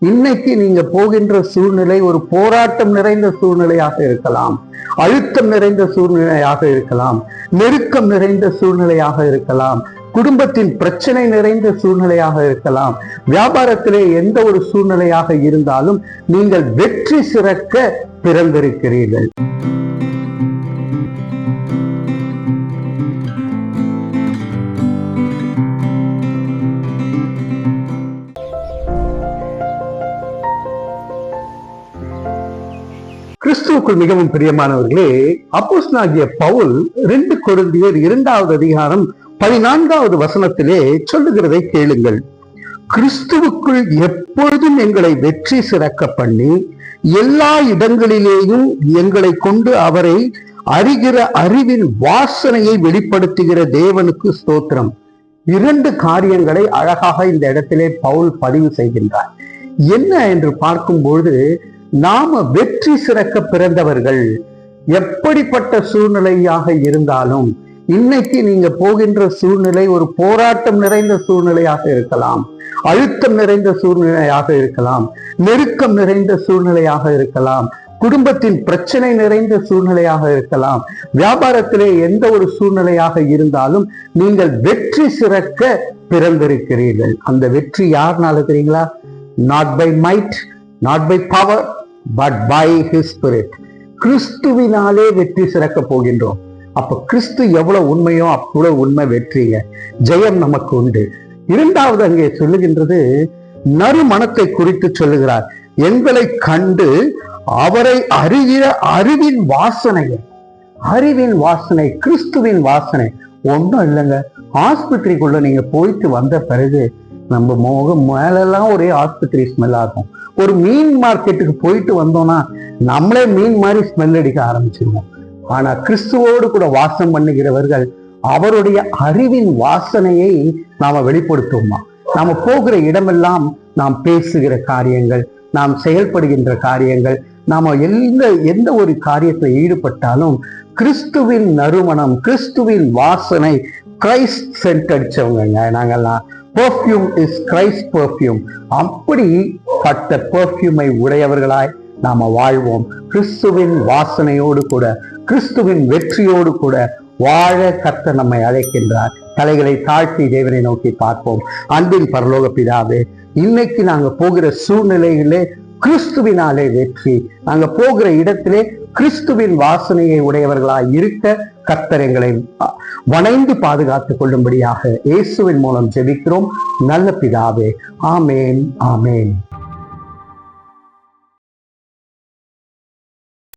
இன்னைக்கு நீங்க போகின்ற சூழ்நிலை ஒரு போராட்டம் நிறைந்த சூழ்நிலையாக இருக்கலாம். அழுத்தம் நிறைந்த சூழ்நிலையாக இருக்கலாம். நெருக்கம் நிறைந்த சூழ்நிலையாக இருக்கலாம். குடும்பத்தின் பிரச்சனை நிறைந்த சூழ்நிலையாக இருக்கலாம். வியாபாரத்திலே எந்த ஒரு சூழ்நிலையாக இருந்தாலும் நீங்கள் வெற்றி சிறக்க பிறந்திருக்கிறீர்கள். கிறிஸ்துவுக்குள் மிகவும் பிரியமானவர்களே அப்போஸ்னாகிய பவுல் ரெண்டு கொரிந்தியர் இரண்டாவது அதிகாரம் பதினான்காவது வசனத்திலே சொல்லுகிறதை கேளுங்கள். கிறிஸ்துவுக்குள் எப்பொழுதும் எங்களை வெற்றி சிறக்க பண்ணி எல்லா இடங்களிலேயும் எங்களை கொண்டு அவரை அறிகிற அறிவின் வாசனையை வெளிப்படுத்துகிற தேவனுக்கு ஸ்தோத்திரம். இரண்டு காரியங்களை அழகாக இந்த இடத்திலே பவுல் பதிவு செய்கின்றார். என்ன என்று பார்க்கும்பொழுது நாம வெற்றி சிறக்க பிறந்தவர்கள் எப்படிப்பட்ட சூழ்நிலையாக இருந்தாலும் இன்னைக்கு நீங்க போகின்ற சூழ்நிலை ஒரு போராட்டம் நிறைந்த சூழ்நிலையாக இருக்கலாம். அழுத்தம் நிறைந்த சூழ்நிலையாக இருக்கலாம். நெருக்கம் நிறைந்த சூழ்நிலையாக இருக்கலாம். குடும்பத்தின் பிரச்சனை நிறைந்த சூழ்நிலையாக இருக்கலாம். வியாபாரத்திலே எந்த ஒரு சூழ்நிலையாக இருந்தாலும் நீங்கள் வெற்றி சிறக்க பிறந்திருக்கிறீர்கள். அந்த வெற்றி யாருனால தெரியுங்களா? Not by might not by power but by his spirit கிறிஸ்துவினாலே வெற்றி சிறக்க போகின்றோம். அப்ப கிறிஸ்து எவ்வளவு உண்மையோ அவ்வளவு உண்மை வெற்றிங்க. ஜெயம் நமக்கு உண்டு. இரண்டாவது அங்கே சொல்லுகின்றது நறுமணத்தை குறித்து சொல்லுகிறார். எங்களை கண்டு அவரை அறிகிற அறிவின் வாசனையை அறிவின் வாசனை கிறிஸ்துவின் வாசனை. ஒன்றும் இல்லைங்க. ஆஸ்பத்திரிக்குள்ள நீங்க போயிட்டு வந்த பிறகு நம்ம முகம் மேலெல்லாம் ஒரே ஆஸ்பத்திரி ஸ்மெல்லா இருக்கும். ஒரு மீன் மார்க்கெட்டுக்கு போயிட்டு வந்தோம்னா நம்மளே மீன் மாதிரி ஸ்மெல் அடிக்க ஆரம்பிச்சிருவோம். ஆனா கிறிஸ்துவோடு கூட வாசம் பண்ணுகிறவர்கள் அவருடைய அறிவின் வாசனையை நாம வெளிப்படுத்துவோமா? நாம போகிற இடமெல்லாம் நாம் பேசுகிற காரியங்கள் நாம் செயல்படுகின்ற காரியங்கள் நாம எந்த எந்த ஒரு காரியத்தில் ஈடுபட்டாலும் கிறிஸ்துவின் நறுமணம் கிறிஸ்துவின் வாசனை கிரைஸ்ட் சென்ட் அடிச்சவங்க நாங்கெல்லாம் பெர்ஃப்யூம் இஸ் கிரைஸ்ட் பெர்ஃப்யூம் அப்படிப்பட்ட பெர்ஃப்யூமை உடையவர்களாய் நாம வாழ்வோம். கிறிஸ்துவின் வாசனையோடு கூட கிறிஸ்துவின் வெற்றியோடு கூட வாழ கத்த நம்மை அழைக்கின்றார். தலைகளை தாழ்த்தி தேவனை நோக்கி பார்ப்போம். அன்பின் பரலோக பிதாவே இன்னைக்கு நாங்க போகிற சூழ்நிலையிலே கிறிஸ்துவினாலே வெற்றி. நாங்க போகிற இடத்திலே கிறிஸ்துவின் வாசனையை உடையவர்களாய் இருக்க கர்த்தர் எங்களை வணைந்து பாதுகாத்துக் கொள்ளும்படியாக இயேசுவின் மூலம் ஜெபிக்கிறோம். நல்ல பிதாவே ஆமேன் ஆமேன்.